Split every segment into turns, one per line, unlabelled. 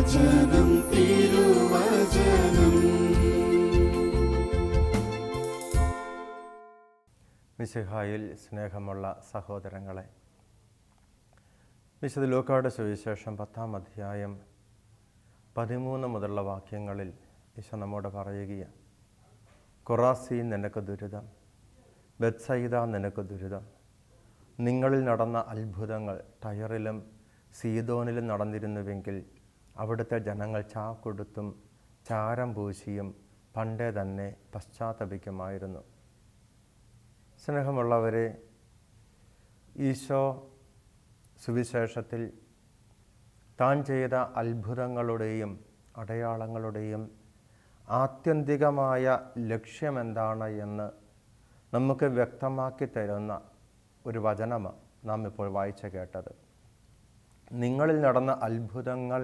തിരുവചനം തിരുവചനം.
മിശിഹായിൽ സ്നേഹമുള്ള സഹോദരങ്ങളെ വിശുദ്ധ ലൂക്കായുടെ സുവിശേഷം പത്താം അധ്യായം പതിമൂന്ന് മുതലുള്ള വാക്യങ്ങളിൽ ഈശോ നമ്മോട് പറയുകയാണ്. കൊറാസി നിനക്ക് ദുരിതം ബത്സൈദ നിനക്ക് ദുരിതം. നിങ്ങളിൽ നടന്ന അത്ഭുതങ്ങൾ ടയറിലും സീതോനിലും നടന്നിരുന്നുവെങ്കിൽ അവിടുത്തെ ജനങ്ങൾ ചാക്കൊടുത്തും ചാരം പൂശിയും പണ്ടേ തന്നെ പശ്ചാത്തപിക്കുമായിരുന്നു. സ്നേഹമുള്ളവരെ ഈശോ സുവിശേഷത്തിൽ താൻ ചെയ്ത അത്ഭുതങ്ങളുടെയും അടയാളങ്ങളുടെയും ആത്യന്തികമായ ലക്ഷ്യമെന്താണ് എന്ന് നമുക്ക് വ്യക്തമാക്കി തരുന്ന ഒരു വചനമാണ് നാം ഇപ്പോൾ വായിച്ചു കേട്ടത്. നിങ്ങളിൽ നടന്ന അത്ഭുതങ്ങൾ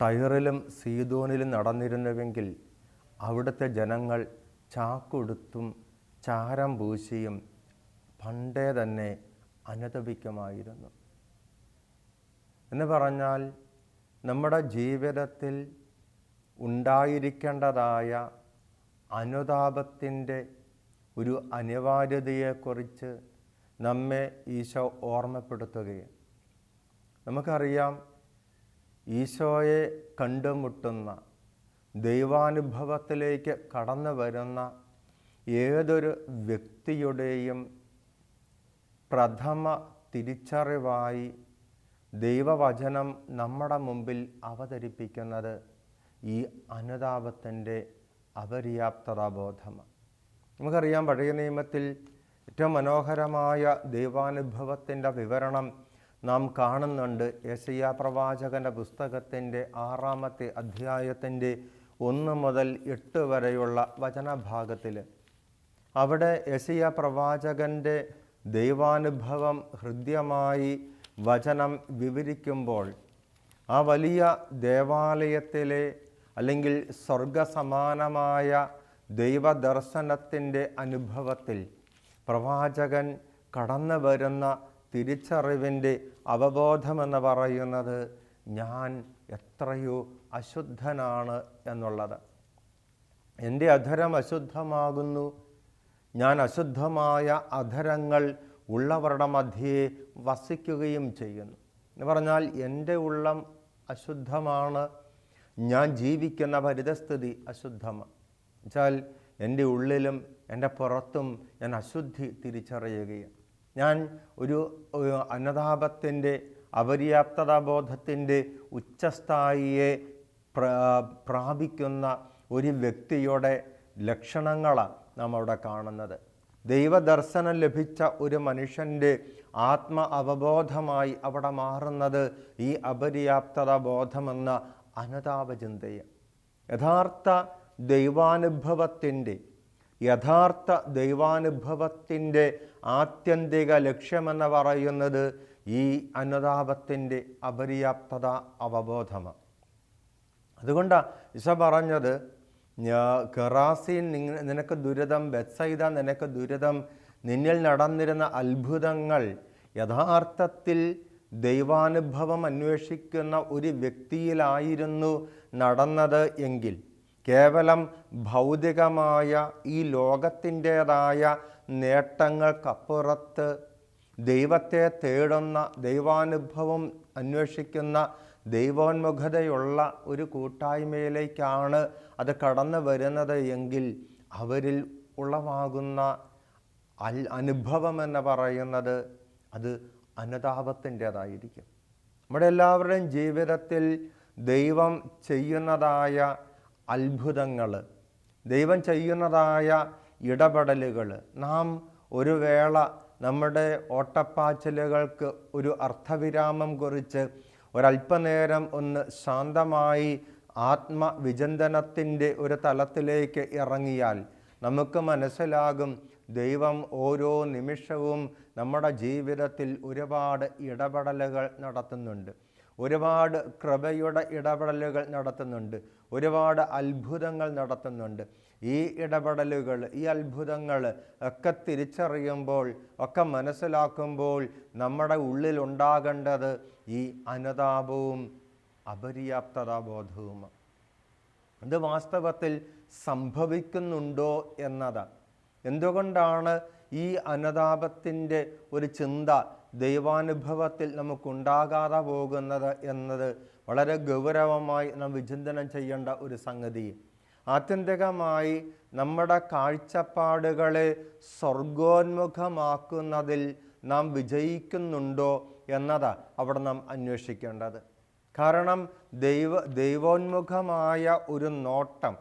ടയറിലും സീതോനിലും നടന്നിരുന്നുവെങ്കിൽ അവിടുത്തെ ജനങ്ങൾ ചാക്കൊടുത്തും ചാരം പൂശിയും പണ്ടേ തന്നെ അനുതപിക്കുമായിരുന്നു എന്ന് പറഞ്ഞാൽ നമ്മുടെ ജീവിതത്തിൽ ഉണ്ടായിരിക്കേണ്ടതായ അനുതാപത്തിന്റെ ഒരു അനിവാര്യതയെക്കുറിച്ച് നമ്മെ ഈശോ ഓർമ്മപ്പെടുത്തുകയും. നമുക്കറിയാം ഈശോയെ കണ്ടുമുട്ടുന്ന ദൈവാനുഭവത്തിലേക്ക് കടന്നു വരുന്ന ഏതൊരു വ്യക്തിയുടെയും പ്രഥമ തിരിച്ചറിവായി ദൈവവചനം നമ്മുടെ മുമ്പിൽ അവതരിപ്പിക്കുന്നത് ഈ അനുതാപത്തിന്റെ അപര്യാപ്തതാബോധമാണ്. നമുക്കറിയാം പഴയ നിയമത്തിൽ ഏറ്റവും മനോഹരമായ ദൈവാനുഭവത്തിന്റെ വിവരണം നാം കാണുന്നുണ്ട് യശയ്യ പ്രവാചകന്റെ പുസ്തകത്തിന്റെ ആറാമത്തെ അധ്യായത്തിന്റെ ഒന്ന് മുതൽ എട്ട് വരെയുള്ള വചനഭാഗത്തിൽ. അവിടെ യശയ്യ പ്രവാചകന്റെ ദൈവാനുഭവം ഹൃദ്യമായി വചനം വിവരിക്കുമ്പോൾ ആ വലിയ ദേവാലയത്തിലെ അല്ലെങ്കിൽ സ്വർഗസമാനമായ ദൈവദർശനത്തിന്റെ അനുഭവത്തിൽ പ്രവാചകൻ കടന്നു വരുന്ന തിരിച്ചറിവിന്റെ അവബോധമെന്ന് പറയുന്നത് ഞാൻ എത്രയോ അശുദ്ധനാണ് എന്നുള്ളത്. എന്റെ അധരം അശുദ്ധമാകുന്നു. ഞാൻ അശുദ്ധമായ അധരങ്ങൾ ഉള്ളവരുടെ മധ്യേ വസിക്കുകയും ചെയ്യുന്നു. എന്ന് പറഞ്ഞാൽ എന്റെ ഉള്ളം അശുദ്ധമാണ്. ഞാൻ ജീവിക്കുന്ന പരിതസ്ഥിതി അശുദ്ധമാണ്. എന്നുവെച്ചാൽ എന്റെ ഉള്ളിലും എന്റെ പുറത്തും ഞാൻ അശുദ്ധി തിരിച്ചറിയുകയാണ്. ഞാൻ ഒരു അനുതാപത്തിന്റെ അപര്യാപ്തതാബോധത്തിന്റെ ഉച്ചസ്ഥായിയെ പ്രാപിക്കുന്ന ഒരു വ്യക്തിയുടെ ലക്ഷണങ്ങളാണ് നാം അവിടെ കാണുന്നത്. ദൈവദർശനം ലഭിച്ച ഒരു മനുഷ്യന്റെ ആത്മ അവബോധമായി അവിടെ മാറുന്നത് ഈ അപര്യാപ്തത ബോധമെന്ന അനുതാപചിന്തയാണ് യഥാർത്ഥ ദൈവാനുഭവത്തിന്റെ യഥാർത്ഥ ദൈവാനുഭവത്തിന്റെ ആത്യന്തിക ലക്ഷ്യമെന്ന് പറയുന്നത് ഈ അനുതാപത്തിന്റെ അപര്യാപ്തത അവബോധമാണ്. അതുകൊണ്ടാണ് ഈശോ പറഞ്ഞത് ഞാ- നിനക്ക് ദുരിതം ബെത്സൈദ നിനക്ക് ദുരിതം നിന്നിൽ നടന്നിരുന്ന അത്ഭുതങ്ങൾ യഥാർത്ഥത്തിൽ ദൈവാനുഭവം അന്വേഷിക്കുന്ന ഒരു വ്യക്തിയിലായിരുന്നു നടന്നത് എങ്കിൽ കേവലം ഭൗതികമായ ഈ ലോകത്തിന്റേതായ നേട്ടങ്ങൾക്കപ്പുറത്ത് ദൈവത്തെ തേടുന്ന ദൈവാനുഭവം അന്വേഷിക്കുന്ന ദൈവോന്മുഖതയുള്ള ഒരു കൂട്ടായ്മയിലേക്കാണ് അത് കടന്നു വരുന്നത് എങ്കിൽ അവരിൽ ഉളവാകുന്ന അൽ അനുഭവം എന്ന് പറയുന്നത് അത് അനുതാപത്തിന്റേതായിരിക്കും. നമ്മുടെ എല്ലാവരുടെയും ജീവിതത്തിൽ ദൈവം ചെയ്യുന്നതായ അത്ഭുതങ്ങൾ. ദൈവം ചെയ്യുന്നതായ ഇടപെടലുകൾ. നാം ഒരു വേള നമ്മുടെ ഓട്ടപ്പാച്ചിലുകൾക്ക് ഒരു അർത്ഥവിരാമം കുറിച്ച് ഒരല്പനേരം ഒന്ന് ശാന്തമായി ആത്മവിചിന്തനത്തിന്റെ ഒരു തലത്തിലേക്ക് ഇറങ്ങിയാൽ നമുക്ക് മനസ്സിലാകും ദൈവം ഓരോ നിമിഷവും നമ്മുടെ ജീവിതത്തിൽ ഒരുപാട് ഇടപെടലുകൾ നടത്തുന്നുണ്ട്. ഒരുപാട് കൃപയുടെ ഇടപെടലുകൾ നടത്തുന്നുണ്ട്. ഒരുപാട് അത്ഭുതങ്ങൾ നടത്തുന്നുണ്ട്. ഈ ഇടപെടലുകൾ ഈ അത്ഭുതങ്ങൾ ഒക്കെ തിരിച്ചറിയുമ്പോൾ ഒക്കെ മനസ്സിലാക്കുമ്പോൾ നമ്മുടെ ഉള്ളിൽ ഉണ്ടാകേണ്ടത് ഈ അനുതാപവും അപര്യാപ്തതാബോധവുമാണ് ഇത് വാസ്തവത്തിൽ സംഭവിക്കുന്നുണ്ടോ എന്നതാണ്. എന്തുകൊണ്ടാണ് ഈ അനുതാപത്തിന്റെ ഒരു ചിന്ത ദൈവാനുഭവത്തിൽ നമുക്കുണ്ടാകാതെ പോകുന്നത് എന്നത് വളരെ ഗൗരവമായി നാം വിചിന്തനം ചെയ്യേണ്ട ഒരു സംഗതി. ആത്യന്തികമായി നമ്മുടെ കാഴ്ചപ്പാടുകളെ സ്വർഗോന്മുഖമാക്കുന്നതിൽ നാം വിജയിക്കുന്നുണ്ടോ എന്നത് അവിടെ നാം അന്വേഷിക്കേണ്ടത്. കാരണം ദൈവ ദൈവോന്മുഖമായ ഒരു നോട്ടം.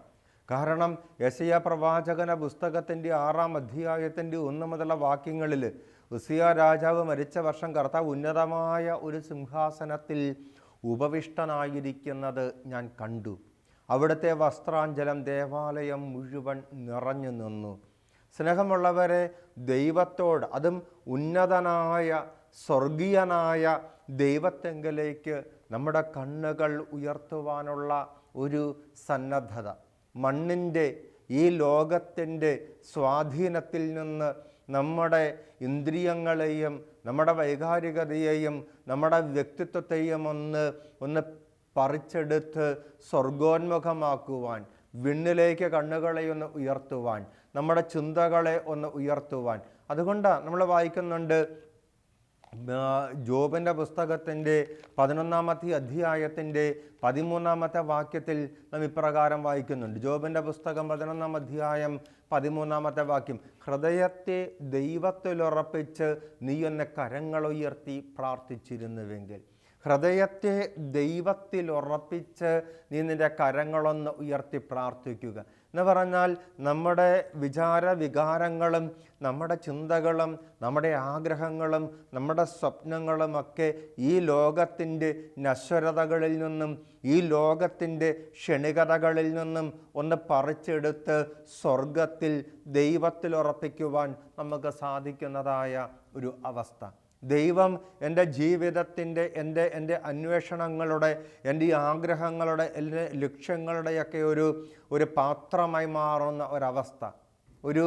കാരണം യശയ പ്രവാചകന പുസ്തകത്തിന്റെ ആറാം അധ്യായത്തിന്റെ ഒന്ന് മുതലുള്ള വാക്യങ്ങളിൽ ഉസിയ രാജാവ് മരിച്ച വർഷം കർത്താവ് ഉന്നതമായ ഒരു സിംഹാസനത്തിൽ ഉപവിഷ്ടനായിരിക്കുന്നത് ഞാൻ കണ്ടു. അവിടുത്തെ വസ്ത്രാഞ്ചലം ദേവാലയം മുഴുവൻ നിറഞ്ഞു നിന്നു. സ്നേഹമുള്ളവരെ ദൈവത്തോട് അതും ഉന്നതനായ സ്വർഗീയനായ ദൈവത്തെങ്കിലേക്ക് നമ്മുടെ കണ്ണുകൾ ഉയർത്തുവാനുള്ള ഒരു സന്നദ്ധത. മണ്ണിന്റെ ഈ ലോകത്തിന്റെ സ്വാധീനത്തിൽ നിന്ന് നമ്മുടെ ഇന്ദ്രിയങ്ങളെയും നമ്മുടെ വൈകാരികതയെയും നമ്മുടെ വ്യക്തിത്വത്തെയും ഒന്ന് ഒന്ന് പറിച്ചെടുത്ത് സ്വർഗോന്മുഖമാക്കുവാൻ വിണ്ണിലേക്ക് കണ്ണുകളെ ഒന്ന് ഉയർത്തുവാൻ നമ്മുടെ ചിന്തകളെ ഒന്ന് ഉയർത്തുവാൻ. അതുകൊണ്ടാണ് നമ്മൾ വായിക്കുന്നുണ്ട് ജോബിന്റെ പുസ്തകത്തിന്റെ പതിനൊന്നാമത്തെ അധ്യായത്തിന്റെ പതിമൂന്നാമത്തെ വാക്യത്തിൽ നാം ഇപ്രകാരം വായിക്കുന്നുണ്ട്. ജോബിന്റെ പുസ്തകം പതിനൊന്നാം അധ്യായം പതിമൂന്നാമത്തെ വാക്യം ഹൃദയത്തെ ദൈവത്തിലുറപ്പിച്ച് നീ എന്നെ കരങ്ങളുയർത്തി പ്രാർത്ഥിച്ചിരുന്നുവെങ്കിൽ. ഹൃദയത്തെ ദൈവത്തിൽ ഉറപ്പിച്ച് നീ നിന്റെ കരങ്ങളൊന്ന് ഉയർത്തി പ്രാർത്ഥിക്കുക. എന്ന് പറഞ്ഞാൽ നമ്മുടെ വിചാര വികാരങ്ങളും നമ്മുടെ ചിന്തകളും നമ്മുടെ ആഗ്രഹങ്ങളും നമ്മുടെ സ്വപ്നങ്ങളും ഒക്കെ ഈ ലോകത്തിന്റെ നശ്വരതകളിൽ നിന്നും ഈ ലോകത്തിന്റെ ക്ഷണികതകളിൽ നിന്നും ഒന്ന് പറിച്ചെടുത്ത് സ്വർഗത്തിൽ ദൈവത്തിൽ ഉറപ്പിക്കുവാൻ നമുക്ക് സാധിക്കുന്നതായ ഒരു അവസ്ഥ. ദൈവം എന്റെ ജീവിതത്തിന്റെ എന്റെ എന്റെ അന്വേഷണങ്ങളുടെ എന്റെ ഈ ആഗ്രഹങ്ങളുടെ എന്റെ ലക്ഷ്യങ്ങളുടെയൊക്കെ ഒരു ഒരു പാത്രമായി മാറുന്ന ഒരവസ്ഥ. ഒരു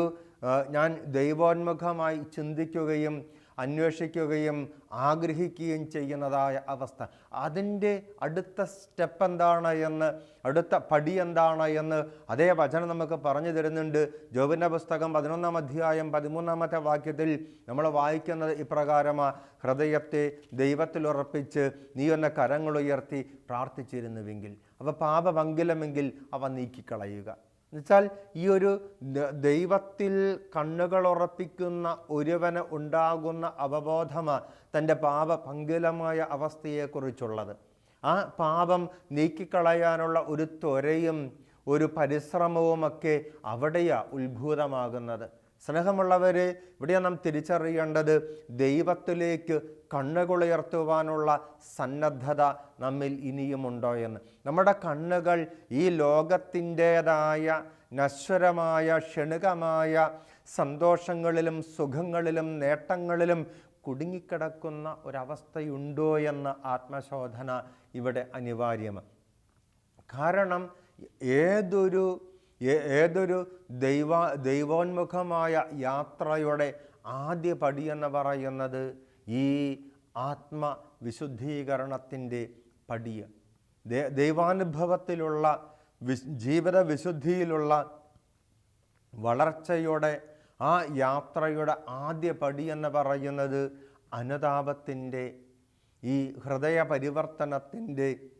ഞാൻ ദൈവോന്മുഖമായി ചിന്തിക്കുകയും അന്വേഷിക്കുകയും ആഗ്രഹിക്കുകയും ചെയ്യുന്നതായ അവസ്ഥ. അതിന്റെ അടുത്ത സ്റ്റെപ്പ് എന്താണ് എന്ന് അടുത്ത പടി എന്താണ് എന്ന് അതേ വചനം നമുക്ക് പറഞ്ഞു തരുന്നുണ്ട്. ജോബിന്റെ പുസ്തകം പതിനൊന്നാം അധ്യായം പതിമൂന്നാമത്തെ വാക്യത്തിൽ നമ്മൾ വായിക്കുന്നത് ഇപ്രകാരമാണ് ഹൃദയത്തെ ദൈവത്തിൽ ഉറപ്പിച്ച് നീ കരങ്ങൾ കരങ്ങളുയർത്തി പ്രാർത്ഥിച്ചിരുന്നുവെങ്കിൽ അവ പാപമംഗലമെങ്കിൽ അവ നീക്കിക്കളയുക. എന്നുവെച്ചാൽ ഈ ഒരു ദൈവത്തിൽ കണ്ണുകൾ ഉറപ്പിക്കുന്ന ഒരുവന് ഉണ്ടാകുന്ന അവബോധമാണ് തന്റെ പാപ പങ്കുലമായ അവസ്ഥയെക്കുറിച്ചുള്ളത്. ആ പാപം നീക്കിക്കളയാനുള്ള ഒരു ത്വരയും ഒരു പരിശ്രമവുമൊക്കെ അവിടെയാണ് ഉത്ഭൂതമാകുന്നത്. സ്നേഹമുള്ളവരെ ഇവിടെ നാം തിരിച്ചറിയേണ്ടത് ദൈവത്തിലേക്ക് കണ്ണുകളുയർത്തുവാനുള്ള സന്നദ്ധത നമ്മിൽ ഇനിയുമുണ്ടോ എന്ന്. നമ്മുടെ കണ്ണുകൾ ഈ ലോകത്തിന്റേതായ നശ്വരമായ ക്ഷണികമായ സന്തോഷങ്ങളിലും സുഖങ്ങളിലും നേട്ടങ്ങളിലും കുടുങ്ങിക്കിടക്കുന്ന ഒരവസ്ഥയുണ്ടോ എന്ന ആത്മശോധന ഇവിടെ അനിവാര്യമാണ്. കാരണം ഏതൊരു ഏതൊരു ദൈവ ദൈവോന്മുഖമായ യാത്രയുടെ ആദ്യ പടി എന്ന് പറയുന്നത് ഈ ആത്മവിശുദ്ധീകരണത്തിന്റെ പടിയ. ദൈവാനുഭവത്തിലുള്ള വിശ് ജീവിത വിശുദ്ധിയിലുള്ള വളർച്ചയുടെ ആ യാത്രയുടെ ആദ്യ പടി എന്ന് പറയുന്നത് അനുതാപത്തിന്റെ ഈ ഹൃദയ പരിവർത്തനത്തിന്റെ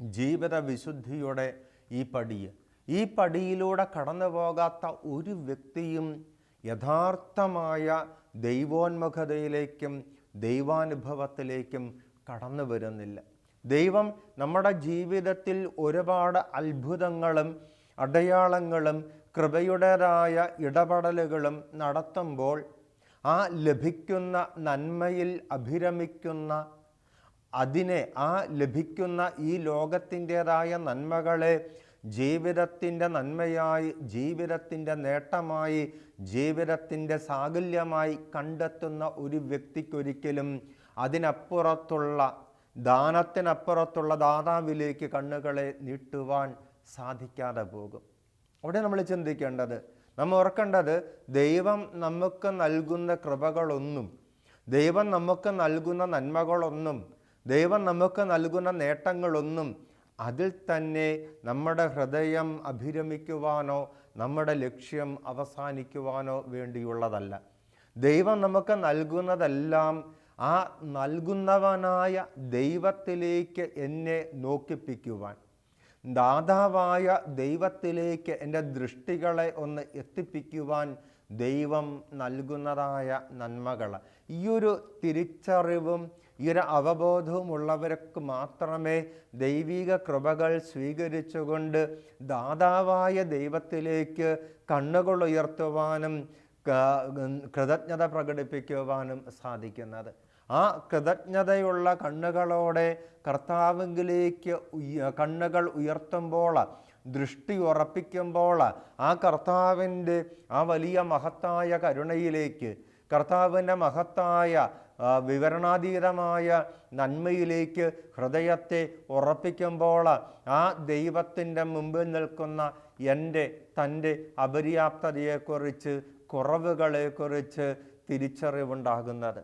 ജീവിത വിശുദ്ധിയുടെ ഈ പടി ഈ പടിയിലൂടെ കടന്നു പോകാത്ത ഒരു വ്യക്തിയും യഥാർത്ഥമായ ദൈവോന്മുഖതയിലേക്കും ദൈവാനുഭവത്തിലേക്കും കടന്നു വരുന്നില്ല. ദൈവം നമ്മുടെ ജീവിതത്തിൽ ഒരുപാട് അത്ഭുതങ്ങളും അടയാളങ്ങളും കൃപയുടേതായ ഇടപെടലുകളും നടത്തുമ്പോൾ ആ ലഭിക്കുന്ന നന്മയിൽ അഭിരമിക്കുന്ന അതിനെ ആ ലഭിക്കുന്ന ഈ ലോകത്തിന്റെതായ നന്മകളെ ജീവിതത്തിന്റെ നന്മയായി ജീവിതത്തിന്റെ നേട്ടമായി ജീവിതത്തിന്റെ സാകല്യമായി കണ്ടെത്തുന്ന ഒരു വ്യക്തിക്കൊരിക്കലും അതിനപ്പുറത്തുള്ള ദാനത്തിനപ്പുറത്തുള്ള ദാതാവിലേക്ക് കണ്ണുകളെ നീട്ടുവാൻ സാധിക്കാതെ പോകും. അവിടെ നമ്മൾ ചിന്തിക്കേണ്ടത് നമ്മൾ ഓർക്കേണ്ടത് ദൈവം നമുക്ക് നൽകുന്ന കൃപകളൊന്നും ദൈവം നമുക്ക് നൽകുന്ന നന്മകളൊന്നും ദൈവം നമുക്ക് നൽകുന്ന നേട്ടങ്ങളൊന്നും അതിൽ തന്നെ നമ്മുടെ ഹൃദയം അഭിരമിക്കുവാനോ നമ്മുടെ ലക്ഷ്യം അവസാനിക്കുവാനോ വേണ്ടിയുള്ളതല്ല. ദൈവം നമുക്ക് നൽകുന്നതെല്ലാം ആ നൽകുന്നവനായ ദൈവത്തിലേക്ക് എന്നെ നോക്കിപ്പിക്കുവാൻ. ദാതാവായ ദൈവത്തിലേക്ക് എന്റെ ദൃഷ്ടികളെ ഒന്ന് എത്തിപ്പിക്കുവാൻ ദൈവം നൽകുന്നതായ നന്മകൾ ഒരു തിരിച്ചറിവും ഈ ഒരു അവബോധവുമുള്ളവർക്ക് മാത്രമേ ദൈവിക കൃപകൾ സ്വീകരിച്ചുകൊണ്ട് ദാതാവായ ദൈവത്തിലേക്ക് കണ്ണുകൾ ഉയർത്തുവാനും കൃതജ്ഞത പ്രകടിപ്പിക്കുവാനും സാധിക്കുന്നത്. ആ കൃതജ്ഞതയുള്ള കണ്ണുകളോടെ കർത്താവിലേക്ക് കണ്ണുകൾ ഉയർത്തുമ്പോൾ ദൃഷ്ടി ഉറപ്പിക്കുമ്പോൾ ആ കർത്താവിന്റെ ആ വലിയ മഹത്തായ കരുണയിലേക്ക് കർത്താവിന്റെ മഹത്തായ വിവരണാതീതമായ നന്മയിലേക്ക് ഹൃദയത്തെ ഉറപ്പിക്കുമ്പോൾ ആ ദൈവത്തിന്റെ മുമ്പിൽ നിൽക്കുന്ന എന്റെ തന്റെ അപര്യാപ്തതയെക്കുറിച്ച് കുറവുകളെക്കുറിച്ച് തിരിച്ചറിവുണ്ടാകുന്നത്.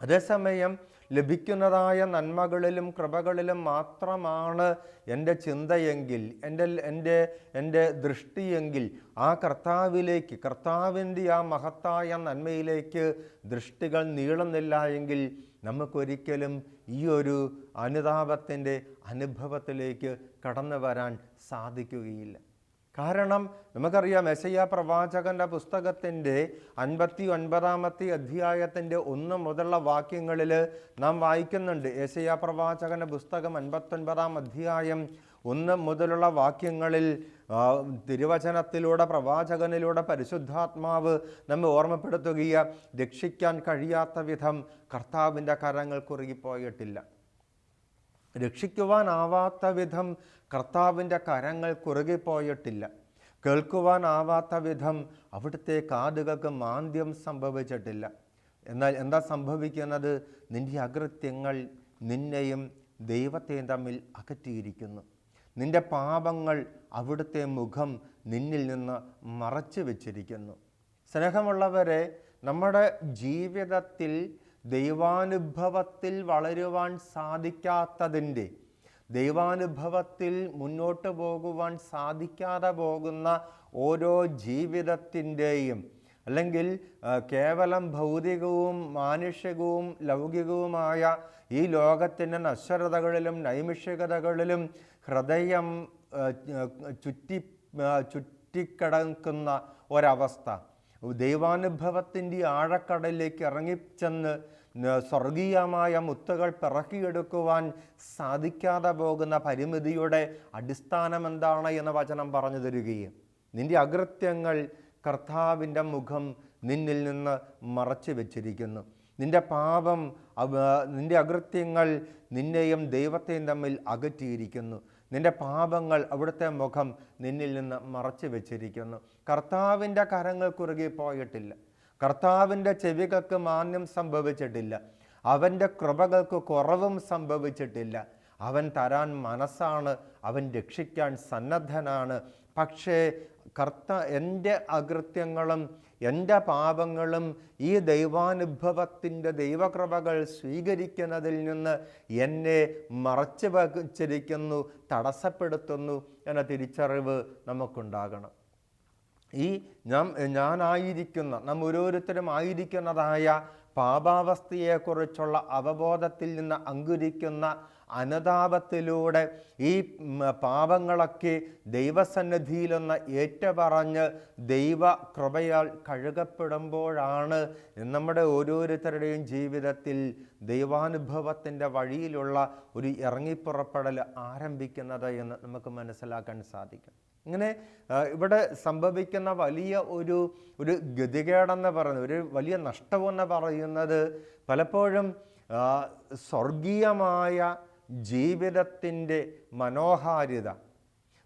അതേസമയം ലഭിക്കുന്നതായ നന്മകളിലും കൃപകളിലും മാത്രമാണ് എന്റെ ചിന്തയെങ്കിൽ എന്റെ എന്റെ എന്റെ ദൃഷ്ടിയെങ്കിൽ ആ കർത്താവിലേക്ക് കർത്താവിന്റെ ആ മഹത്തായ നന്മയിലേക്ക് ദൃഷ്ടികൾ നീളുന്നില്ല എങ്കിൽ നമുക്കൊരിക്കലും ഈ ഒരു അനുതാപത്തിന്റെ അനുഭവത്തിലേക്ക് കടന്നു വരാൻ സാധിക്കുകയില്ല. കാരണം നമുക്കറിയാം എസയ്യ പ്രവാചകന്റെ പുസ്തകത്തിന്റെ അൻപത്തി ഒൻപതാമത്തെ അധ്യായത്തിന്റെ ഒന്ന് മുതലുള്ള വാക്യങ്ങളിൽ നാം വായിക്കുന്നുണ്ട്. എസയ്യ പ്രവാചകന്റെ പുസ്തകം അൻപത്തൊൻപതാം അധ്യായം ഒന്ന് മുതലുള്ള വാക്യങ്ങളിൽ തിരുവചനത്തിലൂടെ പ്രവാചകനിലൂടെ പരിശുദ്ധാത്മാവ് നമ്മെ ഓർമ്മപ്പെടുത്തുകയ രക്ഷിക്കാൻ കഴിയാത്ത വിധം കർത്താവിന്റെ കരങ്ങൾ കുറുകിപ്പോയിട്ടില്ല. രക്ഷിക്കുവാനാവാത്ത വിധം കർത്താവിന്റെ കരങ്ങൾ കുറുകിപ്പോയിട്ടില്ല. കേൾക്കുവാനാവാത്ത വിധം അവിടുത്തെ കാതുകൾക്ക് മാന്ദ്യം സംഭവിച്ചിട്ടില്ല. എന്നാൽ എന്താ സംഭവിക്കുന്നത്? നിന്റെ അകൃത്യങ്ങൾ നിന്നെയും ദൈവത്തെയും തമ്മിൽ അകറ്റിയിരിക്കുന്നു. നിന്റെ പാപങ്ങൾ അവിടുത്തെ മുഖം നിന്നിൽ നിന്ന് മറച്ചു വച്ചിരിക്കുന്നു. സ്നേഹമുള്ളവരെ നമ്മുടെ ജീവിതത്തിൽ ദൈവാനുഭവത്തിൽ വളരുവാൻ സാധിക്കാത്തതിന്റെ ദൈവാനുഭവത്തിൽ മുന്നോട്ട് പോകുവാൻ സാധിക്കാതെ പോകുന്ന ഓരോ ജീവിതത്തിന്റെയും അല്ലെങ്കിൽ കേവലം ഭൗതികവും മാനുഷികവും ലൗകികവുമായ ഈ ലോകത്തിന്റെ നശ്വരതകളിലും നൈമിഷികതകളിലും ഹൃദയം ചുറ്റി ചുറ്റിക്കിടക്കുന്ന ഒരവസ്ഥ. ദൈവാനുഭവത്തിന്റെ ആഴക്കടലിലേക്ക് ഇറങ്ങിച്ചെന്ന് സ്വർഗീയമായ മുത്തുകൾ പിറക്കിയെടുക്കുവാൻ സാധിക്കാതെ പോകുന്ന പരിമിതിയുടെ അടിസ്ഥാനം എന്താണ് എന്ന വചനം പറഞ്ഞു തരികയും നിന്റെ അകൃത്യങ്ങൾ കർത്താവിന്റെ മുഖം നിന്നിൽ നിന്ന് മറച്ചു വച്ചിരിക്കുന്നു. നിന്റെ പാപം നിന്റെ അകൃത്യങ്ങൾ നിന്നെയും ദൈവത്തെയും തമ്മിൽ അകറ്റിയിരിക്കുന്നു. നിന്റെ പാപങ്ങൾ അവിടുത്തെ മുഖം നിന്നിൽ നിന്ന് മറച്ചു വെച്ചിരിക്കുന്നു. കർത്താവിന്റെ കരങ്ങൾ കുറുകെ പോയിട്ടില്ല. കർത്താവിന്റെ ചെവികൾക്ക് മാന്യം സംഭവിച്ചിട്ടില്ല. അവന്റെ കൃപകൾക്ക് കുറവും സംഭവിച്ചിട്ടില്ല. അവൻ തരാൻ മനസ്സാണ് അവൻ രക്ഷിക്കാൻ സന്നദ്ധനാണ്. പക്ഷേ കർത്ത എന്റെ അകൃത്യങ്ങളും എന്റെ പാപങ്ങളും ഈ ദൈവാനുഭവത്തിന്റെ ദൈവകൃപകൾ സ്വീകരിക്കുന്നതിൽ നിന്ന് എന്നെ മറച്ചു വച്ചിരിക്കുന്നു തടസ്സപ്പെടുത്തുന്നു എന്ന തിരിച്ചറിവ് നമുക്കുണ്ടാകണം. ഈ നാം ഞാനായിരിക്കുന്ന നാം ഓരോരുത്തരും ആയിരിക്കുന്നതായ പാപാവസ്ഥയെക്കുറിച്ചുള്ള അവബോധത്തിൽ നിന്ന് അങ്കുരിക്കുന്ന അനുതാപത്തിലൂടെ ഈ പാപങ്ങളൊക്കെ ദൈവസന്നിധിയിലൊന്ന് ഏറ്റുപറഞ്ഞ് ദൈവ കൃപയാൽ കഴുകപ്പെടുമ്പോഴാണ് നമ്മുടെ ഓരോരുത്തരുടെയും ജീവിതത്തിൽ ദൈവാനുഭവത്തിന്റെ വഴിയിലുള്ള ഒരു ഇറങ്ങിപ്പുറപ്പെടൽ ആരംഭിക്കുന്നത് എന്ന് നമുക്ക് മനസ്സിലാക്കാൻ സാധിക്കും. ഇങ്ങനെ ഇവിടെ സംഭവിക്കുന്ന വലിയ ഒരു ഒരു ഗതികേടെന്ന് പറയുന്നത് ഒരു വലിയ നഷ്ടമെന്ന് പറയുന്നത് പലപ്പോഴും സ്വർഗീയമായ ജീവിതത്തിന്റെ മനോഹാരിത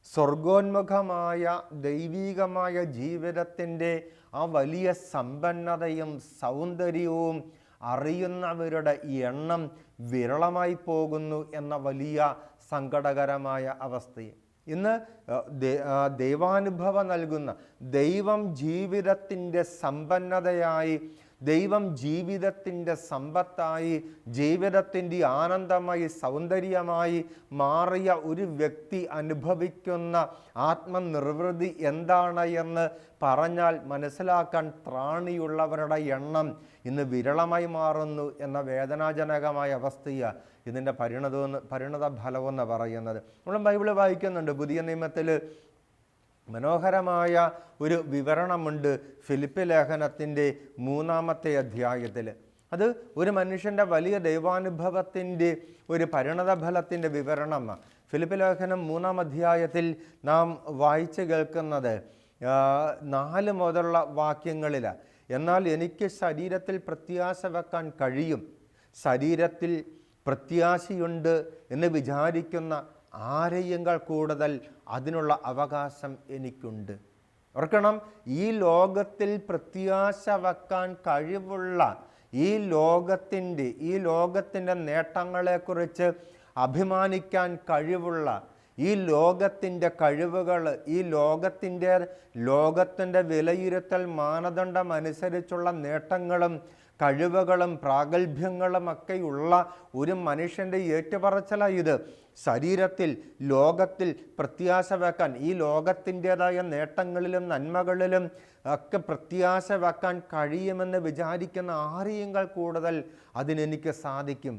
സ്വർഗോന്മുഖമായ ദൈവീകമായ ജീവിതത്തിന്റെ ആ വലിയ സമ്പന്നതയും സൗന്ദര്യവും അറിയുന്നവരുടെ എണ്ണം വിരളമായി പോകുന്നു എന്ന വലിയ സങ്കടകരമായ അവസ്ഥയെ. ഇന്ന് ദൈവാനുഭവം നൽകുന്ന ദൈവം ജീവിതത്തിന്റെ സമ്പന്നതയായി ദൈവം ജീവിതത്തിന്റെ സമ്പത്തായി ജീവിതത്തിന്റെ ആനന്ദമായി സൗന്ദര്യമായി മാറിയ ഒരു വ്യക്തി അനുഭവിക്കുന്ന ആത്മനിർവൃതി എന്താണ് എന്ന് പറഞ്ഞാൽ മനസ്സിലാക്കാൻ ത്രാണിയുള്ളവരുടെ എണ്ണം ഇന്ന് വിരളമായി മാറുന്നു എന്ന വേദനാജനകമായ അവസ്ഥയാണ് ഇതിന്റെ പരിണതമെന്ന് പരിണത ഫലമെന്ന് പറയുന്നത്. നമ്മൾ ബൈബിൾ വായിക്കുന്നുണ്ട്. പുതിയ നിയമത്തിൽ മനോഹരമായ ഒരു വിവരണമുണ്ട് ഫിലിപ്പ് ലേഖനത്തിന്റെ മൂന്നാമത്തെ അധ്യായത്തിൽ. അത് ഒരു മനുഷ്യന്റെ വലിയ ദൈവാനുഭവത്തിന്റെ ഒരു പരിണത ഫലത്തിന്റെ വിവരണമാണ് ഫിലിപ്പ് ലേഖനം മൂന്നാം അധ്യായത്തിൽ നാം വായിച്ചു കേൾക്കുന്നത് നാല് മുതലുള്ള വാക്യങ്ങളിൽ എന്നാൽ എനിക്ക് ശരീരത്തിൽ പ്രത്യാശ വെക്കാൻ കഴിയും. ശരീരത്തിൽ പ്രത്യാശയുണ്ട് എന്ന് വിചാരിക്കുന്ന ആരെയും കൂടുതൽ അതിനുള്ള അവകാശം എനിക്കുണ്ട്. ഓർക്കണം ഈ ലോകത്തിൽ പ്രത്യാശ വെക്കാൻ കഴിവുള്ള ഈ ലോകത്തിന്റെ ഈ ലോകത്തിന്റെ നേട്ടങ്ങളെക്കുറിച്ച് അഭിമാനിക്കാൻ കഴിവുള്ള ഈ ലോകത്തിന്റെ കഴിവുകൾ ഈ ലോകത്തിന്റെ ലോകത്തിന്റെ വിലയിരുത്തൽ മാനദണ്ഡം അനുസരിച്ചുള്ള നേട്ടങ്ങളും കഴിവുകളും പ്രാഗൽഭ്യങ്ങളും ഒക്കെയുള്ള ഒരു മനുഷ്യന്റെ ഏറ്റുപറച്ചിലാണ് ഇത്. ശരീരത്തിൽ ലോകത്തിൽ പ്രത്യാശ വെക്കാൻ ഈ ലോകത്തിന്റെതായ നേട്ടങ്ങളിലും നന്മകളിലും ഒക്കെ പ്രത്യാശ വെക്കാൻ കഴിയുമെന്ന് വിചാരിക്കുന്ന ആരെയെങ്കിൽ കൂടുതൽ അതിനെനിക്ക് സാധിക്കും?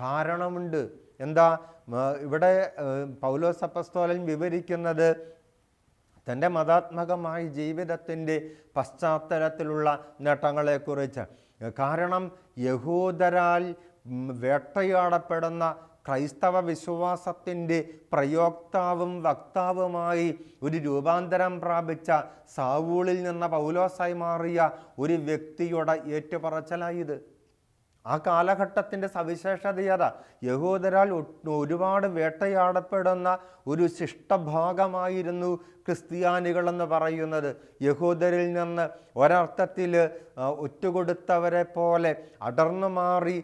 കാരണമുണ്ട്. എന്താ? ഇവിടെ പൗലോസ് അപ്പസ്തോലൻ വിവരിക്കുന്നത് തന്റെ മതാത്മകമായ ജീവിതത്തിന്റെ പശ്ചാത്തലത്തിലുള്ള നേട്ടങ്ങളെക്കുറിച്ച്. കാരണം യഹൂദരാൽ വേട്ടയാടപ്പെടുന്ന ക്രൈസ്തവ വിശ്വാസത്തിന്റെ പ്രയോക്താവും വക്താവുമായി ഒരു രൂപാന്തരം പ്രാപിച്ച സാവൂളിൽ നിന്ന് പൗലോസായി മാറിയ ഒരു വ്യക്തിയുടെ ഏറ്റുപറച്ചലായത്. ആ കാലഘട്ടത്തിന്റെ സവിശേഷതയത യഹൂദരാൽ ഒരുപാട് വേട്ടയാടപ്പെടുന്ന ഒരു ശിഷ്ടഭാഗമായിരുന്നു ക്രിസ്ത്യാനികളെന്ന് പറയുന്നത് യഹൂദരിൽ നിന്ന് ഒരർത്ഥത്തിൽ ഒറ്റുകൊടുത്തവരെ പോലെ അടർന്നു മാറി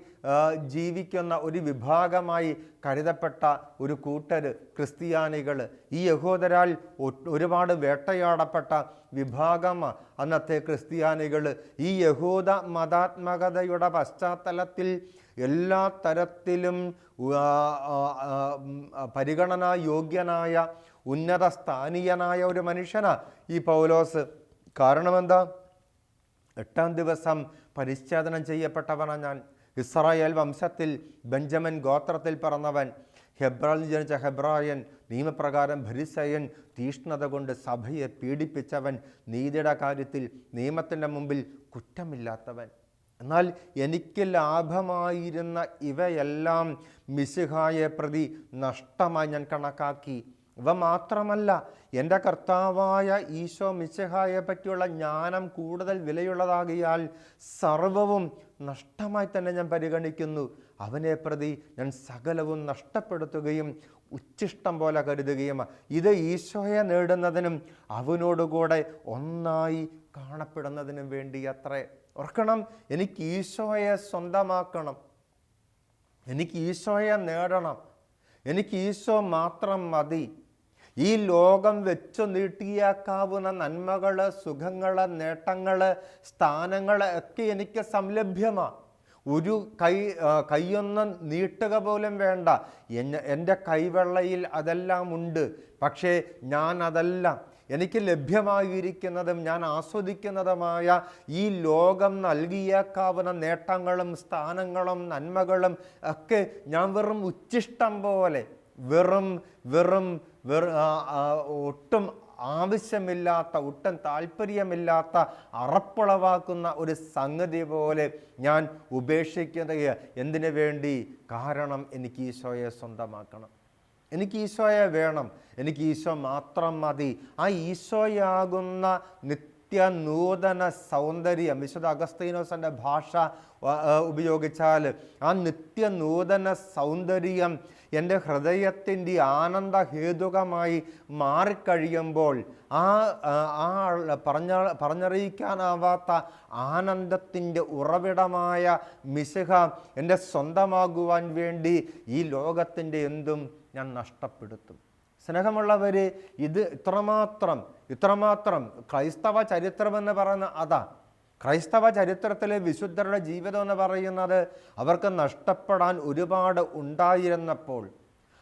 ജീവിക്കുന്ന ഒരു വിഭാഗമായി കരുതപ്പെട്ട ഒരു കൂട്ടർ ക്രിസ്ത്യാനികൾ ഈ യഹൂദരാൽ ഒരുപാട് വേട്ടയാടപ്പെട്ട വിഭാഗം അന്നത്തെ ക്രിസ്ത്യാനികൾ. ഈ യഹൂദ മതാത്മകതയുടെ പശ്ചാത്തലത്തിൽ എല്ലാ തരത്തിലും പരിഗണനാ യോഗ്യനായ ഉന്നത സ്ഥാനീയനായ ഒരു മനുഷ്യനാ ഈ പൗലോസ്. കാരണം എന്താ എട്ടാം ദിവസം പരിച്ഛേദനം ചെയ്യപ്പെട്ടവനാണ് ഞാൻ. ഇസ്രായേൽ വംശത്തിൽ ബെഞ്ചമിൻ ഗോത്രത്തിൽ പിറന്നവൻ. ഹെബ്രാൽ ജനിച്ച ഹെബ്രായൻ നിയമപ്രകാരം ഭരിസയൻ തീഷ്ണത കൊണ്ട് സഭയെ പീഡിപ്പിച്ചവൻ. നീതിയുടെ കാര്യത്തിൽ നിയമത്തിന്റെ മുമ്പിൽ കുറ്റമില്ലാത്തവൻ. എന്നാൽ എനിക്ക് ലാഭമായിരുന്ന ഇവയെല്ലാം മിശിഹായെ പ്രതി നഷ്ടമായി ഞാൻ കണക്കാക്കി. ഇവ മാത്രമല്ല എന്റെ കർത്താവായ ഈശോ മിശഹായെ പറ്റിയുള്ള ജ്ഞാനം കൂടുതൽ വിലയുള്ളതാകിയാൽ സർവവും നഷ്ടമായി തന്നെ ഞാൻ പരിഗണിക്കുന്നു. അവനെ പ്രതി ഞാൻ സകലവും നഷ്ടപ്പെടുത്തുകയും ഉച്ഛിഷ്ടം പോലെ കരുതുകയും ഇത് ഈശോയെ നേടുന്നതിനും അവനോടുകൂടെ ഒന്നായി കാണപ്പെടുന്നതിനും വേണ്ടി അത്രേ ഓർക്കണം എനിക്ക് ഈശോയെ സ്വന്തമാക്കണം. എനിക്ക് ഈശോയെ നേടണം. എനിക്ക് ഈശോ മാത്രം മതി. ഈ ലോകം വെച്ചു നീട്ടിയാക്കാവുന്ന നന്മകൾ സുഖങ്ങൾ നേട്ടങ്ങൾ സ്ഥാനങ്ങൾ ഒക്കെ എനിക്ക് സംലഭ്യമാണ് ഒരു കൈ കൈയൊന്നും നീട്ടുക പോലും വേണ്ട. എന്റെ കൈവെള്ളയിൽ അതെല്ലാം ഉണ്ട്. പക്ഷേ ഞാൻ അതെല്ലാം. എനിക്ക് ലഭ്യമായിരിക്കുന്നതും ഞാൻ ആസ്വദിക്കുന്നതുമായ ഈ ലോകം നൽകിയേക്കാവുന്ന നേട്ടങ്ങളും സ്ഥാനങ്ങളും നന്മകളും ഒക്കെ ഞാൻ വെറും ഉച്ഛിഷ്ടം പോലെ വെറും വെറും വെറും ഒട്ടും ആവശ്യമില്ലാത്ത ഒട്ടും താല്പര്യമില്ലാത്ത അറപ്പുളവാക്കുന്ന ഒരു സംഗതി പോലെ ഞാൻ ഉപേക്ഷിക്കുന്നത് എന്തിനു വേണ്ടി? കാരണം എനിക്ക് ഈശോയെ സ്വന്തമാക്കണം. എനിക്ക് ഈശോയെ വേണം. എനിക്ക് ഈശോ മാത്രം മതി. ആ ഈശോയാകുന്ന നിത്യ നൂതന സൗന്ദര്യം വിശുദ്ധ അഗസ്തീനോസിന്റെ ഭാഷ ഉപയോഗിച്ചാൽ ആ നിത്യ നൂതന സൗന്ദര്യം എന്റെ ഹൃദയത്തിന്റെ ആനന്ദഹേതുകമായി മാറിക്കഴിയുമ്പോൾ ആ ആ, ആ പറഞ്ഞ പറഞ്ഞറിയിക്കാനാവാത്ത ആനന്ദത്തിന്റെ ഉറവിടമായ മിശിഹ എന്റെ സ്വന്തമാകുവാൻ വേണ്ടി ഈ ലോകത്തിന്റെ എന്തും ഞാൻ നഷ്ടപ്പെടുത്തും. സ്നേഹമുള്ളവർ ഇത് ഇത്രമാത്രം ഇത്രമാത്രം ക്രൈസ്തവ ചരിത്രമെന്ന് പറയുന്ന അതാ ക്രൈസ്തവ ചരിത്രത്തിലെ വിശുദ്ധരുടെ ജീവിതം എന്ന് പറയുന്നത് അവർക്ക് നഷ്ടപ്പെടാൻ ഒരുപാട് ഉണ്ടായിരുന്നപ്പോൾ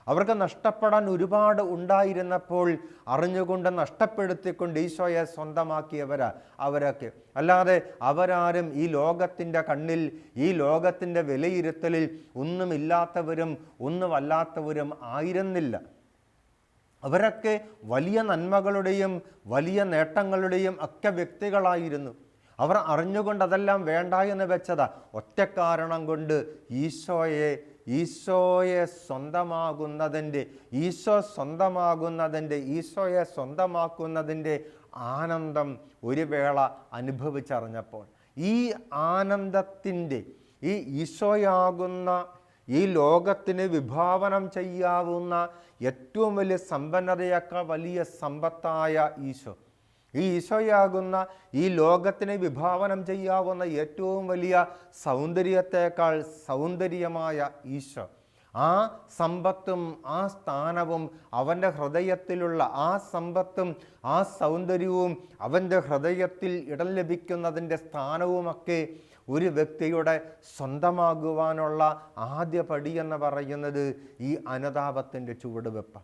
അവർക്ക് നഷ്ടപ്പെടാൻ ഒരുപാട് ഉണ്ടായിരുന്നപ്പോൾ അറിഞ്ഞുകൊണ്ട് നഷ്ടപ്പെടുത്തിക്കൊണ്ട് ഈശോയെ സ്വന്തമാക്കിയവരാ അവരൊക്കെ. അല്ലാതെ അവരാരും ഈ ലോകത്തിന്റെ കണ്ണിൽ ഈ ലോകത്തിന്റെ വിലയിരുത്തലിൽ ഒന്നുമില്ലാത്തവരും ഒന്നുമല്ലാത്തവരും ആയിരുന്നില്ല. അവരൊക്കെ വലിയ നന്മകളുടെയും വലിയ നേട്ടങ്ങളുടെയും ഒക്കെ വ്യക്തികളായിരുന്നു. അവർ അറിഞ്ഞുകൊണ്ട് അതെല്ലാം വേണ്ട എന്ന് വെച്ചതാ. ഒറ്റ കാരണം കൊണ്ട് ഈശോയെ ഈശോയെ സ്വന്തമാകുന്നതിന്റെ ഈശോ സ്വന്തമാകുന്നതിന്റെ ഈശോയെ സ്വന്തമാക്കുന്നതിന്റെ ആനന്ദം ഒരു വേള അനുഭവിച്ചറിഞ്ഞപ്പോൾ ഈ ആനന്ദത്തിന്റെ ഈ ഈശോയാകുന്ന ഈ ലോകത്തിന് വിഭാവനം ചെയ്യാവുന്ന ഏറ്റവും വലിയ സമ്പന്നതയേക്കാൾ വലിയ സമ്പത്തായ ഈശോ. ഈ ഈശോയാകുന്ന ഈ ലോകത്തിനെ വിഭാവനം ചെയ്യാവുന്ന ഏറ്റവും വലിയ സൗന്ദര്യത്തേക്കാൾ സൗന്ദര്യമായ ഈശോ. ആ സമ്പത്തും ആ സ്ഥാനവും അവന്റെ ഹൃദയത്തിലുള്ള ആ സമ്പത്തും ആ സൗന്ദര്യവും അവന്റെ ഹൃദയത്തിൽ ഇടം ലഭിക്കുന്നതിന്റെ സ്ഥാനവുമൊക്കെ ഒരു വ്യക്തിയുടെ സ്വന്തമാകുവാനുള്ള ആദ്യ പടി എന്ന് പറയുന്നത് ഈ അനുതാപത്തിന്റെ ചുവടുവെപ്പ്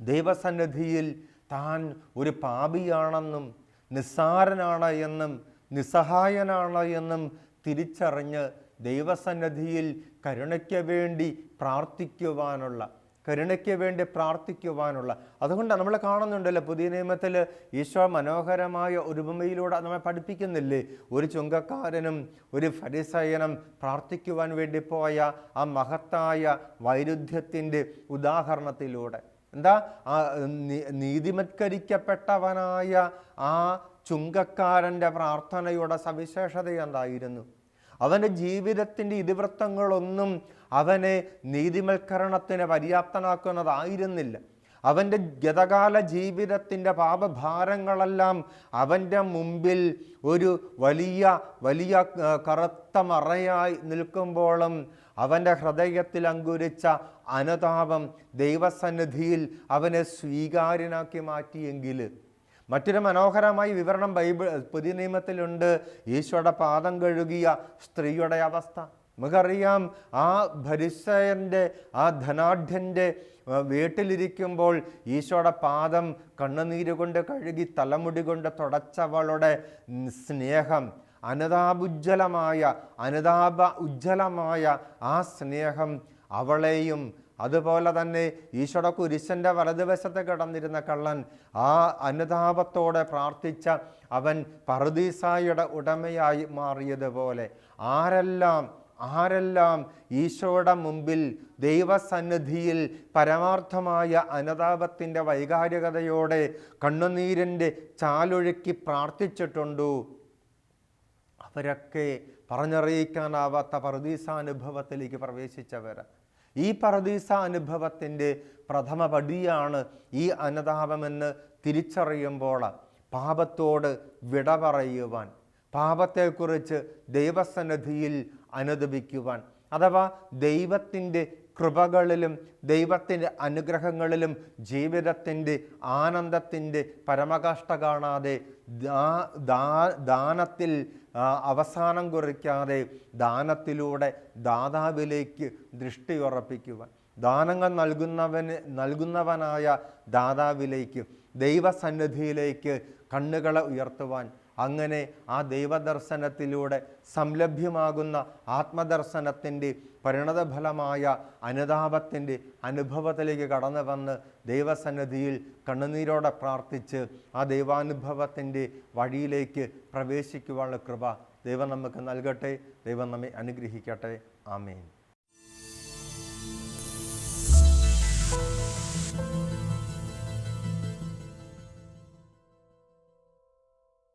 ദൈവസന്നിധിയിൽ താൻ ഒരു പാപിയാണെന്നും നിസ്സാരനാണ് എന്നും നിസ്സഹായനാണ് എന്നും തിരിച്ചറിഞ്ഞ് ദൈവസന്നിധിയിൽ കരുണയ്ക്ക് വേണ്ടി പ്രാർത്ഥിക്കുവാനുള്ള കരുണയ്ക്ക് വേണ്ടി പ്രാർത്ഥിക്കുവാനുള്ള. അതുകൊണ്ട് നമ്മൾ കാണുന്നുണ്ടല്ലോ പുതിയ നിയമത്തിൽ ഈശോ മനോഹരമായ ഒരു ഉപമയിലൂടെ നമ്മെ പഠിപ്പിക്കുന്നില്ലേ? ഒരു ചുങ്കക്കാരനും ഒരു ഫരിസയനും പ്രാർത്ഥിക്കുവാൻ വേണ്ടി പോയ ആ മഹത്തായ വൈരുദ്ധ്യത്തിന്റെ ഉദാഹരണത്തിലൂടെ. എന്താ? ആ നീതിമത്കരിക്കപ്പെട്ടവനായ ആ ചുങ്കക്കാരന്റെ പ്രാർത്ഥനയുടെ സവിശേഷത എന്തായിരുന്നു? അവന്റെ ജീവിതത്തിന്റെ ഇതിവൃത്തങ്ങളൊന്നും അവനെ നീതിമത്കരണത്തിന് പര്യാപ്തനാക്കുന്നതായിരുന്നില്ല. അവന്റെ ഗതകാല ജീവിതത്തിന്റെ പാപഭാരങ്ങളെല്ലാം അവന്റെ മുമ്പിൽ ഒരു വലിയ വലിയ കറുത്ത മറയായി നിൽക്കുമ്പോഴും അവന്റെ ഹൃദയത്തിൽ അങ്കുരിച്ച അനുതാപം ദൈവസന്നിധിയിൽ അവനെ സ്വീകാര്യനാക്കി മാറ്റിയെങ്കിൽ. മറ്റൊരു മനോഹരമായി വിവരണം ബൈബിൾ പുതിയ നിയമത്തിലുണ്ട്. ഈശോയുടെ പാദം കഴുകിയ സ്ത്രീയുടെ അവസ്ഥ. നമുക്കറിയാം ആ ഭരിസയന്റെ ആ ധനാഢ്യന്റെ വീട്ടിലിരിക്കുമ്പോൾ ഈശോയുടെ പാദം കണ്ണുനീര് കൊണ്ട് കഴുകി തലമുടി കൊണ്ട് തുടച്ചവളുടെ സ്നേഹം അനുതാപുജ്ജലമായ അനുതാപ ഉജ്ജ്വലമായ ആ സ്നേഹം അവളെയും അതുപോലെ തന്നെ ഈശോട കുരിശന്റെ വലതുവശത്ത് കിടന്നിരുന്ന കള്ളൻ ആ അനുതാപത്തോടെ പ്രാർത്ഥിച്ച അവൻ പറുദീസായുടെ ഉടമയായി മാറിയതുപോലെ ആരെല്ലാം ആരെല്ലാം ഈശോയുടെ മുമ്പിൽ ദൈവസന്നിധിയിൽ പരമാർത്ഥമായ അനുതാപത്തിന്റെ വൈകാരികതയോടെ കണ്ണുനീരിന്റെ ചാലൊഴുക്കി പ്രാർത്ഥിച്ചിട്ടുണ്ടോ? അവരൊക്കെ പറഞ്ഞറിയിക്കാനാവാത്ത പർദീസാനുഭവത്തിലേക്ക് പ്രവേശിച്ചവർ. ഈ പർദീസാനുഭവത്തിന്റെ പ്രഥമ പടിയാണ് ഈ അനുതാപമെന്ന് തിരിച്ചറിയുമ്പോൾ പാപത്തോട് വിട പറയുവാൻ പാപത്തെക്കുറിച്ച് ദൈവസന്നിധിയിൽ അനുദപിക്കുവാൻ അഥവാ ദൈവത്തിന്റെ കൃപകളിലും ദൈവത്തിന്റെ അനുഗ്രഹങ്ങളിലും ജീവിതത്തിന്റെ ആനന്ദത്തിന്റെ പരമകാഷ്ട കാണാതെ ദാനത്തിൽ അവസാനം കുറിക്കാതെ ദാനത്തിലൂടെ ദാതാവിലേക്ക് ദൃഷ്ടി ഉറപ്പിക്കുവാൻ ദാനങ്ങൾ നൽകുന്നവന് നൽകുന്നവനായ ദാതാവിലേക്ക് ദൈവസന്നിധിയിലേക്ക് കണ്ണുകളെ ഉയർത്തുവാൻ അങ്ങനെ ആ ദൈവദർശനത്തിലൂടെ സംലഭ്യമാകുന്ന ആത്മദർശനത്തിന്റെ പരിണതഫലമായ അനുതാപത്തിന്റെ അനുഭവത്തിലേക്ക് കടന്നു വന്ന് ദൈവസന്നിധിയിൽ കണ്ണുനീരോടെ പ്രാർത്ഥിച്ച് ആ ദൈവാനുഭവത്തിന്റെ വഴിയിലേക്ക് പ്രവേശിക്കുവാനുള്ള കൃപ ദൈവം നമുക്ക് നൽകട്ടെ. ദൈവം നമ്മെ അനുഗ്രഹിക്കട്ടെ. ആമേൻ.